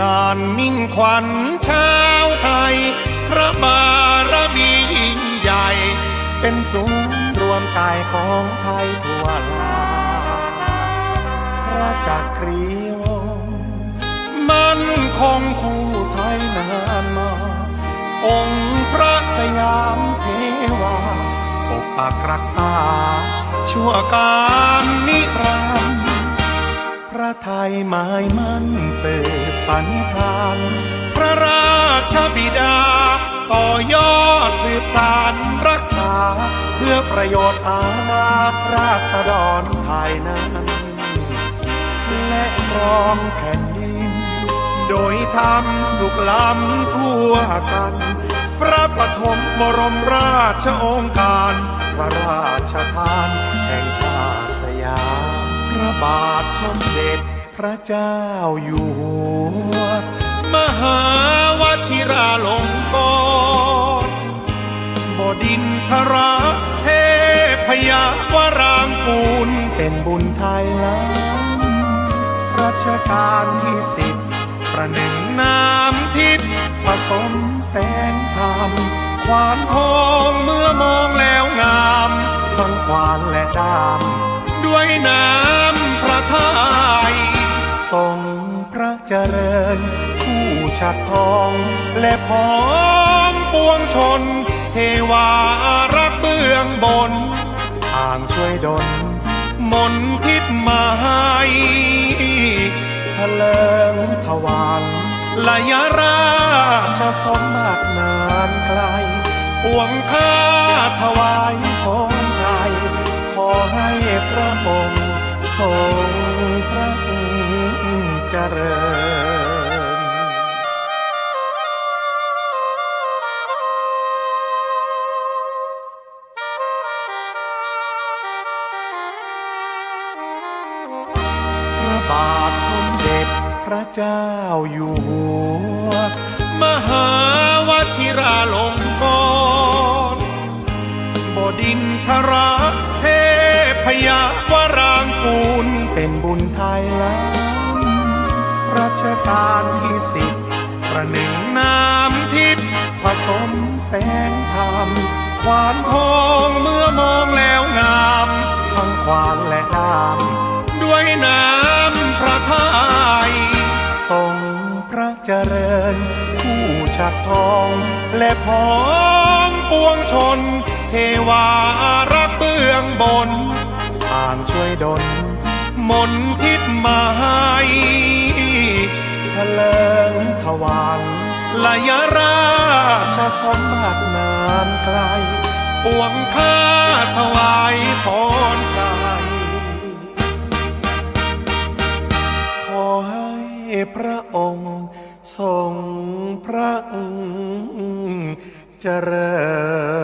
นานมิ่งขวัญชาวไทย พระบารมียิ่งใหญ่ เป็นศูนย์รวมใจของไทยทั่วลาพระจักรีวงมันคงคู่ไทยนานมา องค์พระสยามเทวาปกปักรักษา ชั่วการนิรันดร์ ระไทยหมายมั่นสืบปณิธาน พระราชบิดา ต่อยอดสืบสารรักษา เพื่อประโยชน์อาณาราษฎรไทยนั้น และครองแผ่นดิน โดยทำสุขล้ำทั่วกัน พระปฐมบรมราชองค์การ พระราชทานแห่งชาติสยาม ระบาทสมเด็จพระเจ้าอยู่หัว มหาวชิราลงกรณ์บดินทรเทพยวรางกูล เป็นบุญไทยล้ำรัชกาลที่สิบประหนึ่งน้ำทิพย์ผสมแสงธรรมควานทองเมื่อมองแล้วงามทั้งควานและดามด้วยน้ำ ทรงพระเจริญผู้ชัดทอง และพร้อมปวงชน เทวารักเบื้องบนทางช่วยดลมนทิพมาให้ทะเลิงทวารลายราชสมบัตินานไกลปวงข้าถวายพรชัยขอให้พระองค์ทรง พระเจ้าอยู่หัว มหาวชิราลงกรณ์บดินทรเทพยวรางกูล เป็นบุญไทยล้ำรัชกาลที่สิบประหนึ่งน้ำทิพย์ผสมแสงธรรมควานทองเมื่อมองแล้วงาม ทั้งควานและดาม เจริญ ผู้ชัดทอง และพ้องปวงชน เทวารักเบื้องบนต่างช่วยดลมนทิพย์มาให้ทะเลิงทวารลายราชสมบัตินานไกล ปวงข้าถวายพรชัยขอให้พระองค์ ทรงพระเจริญ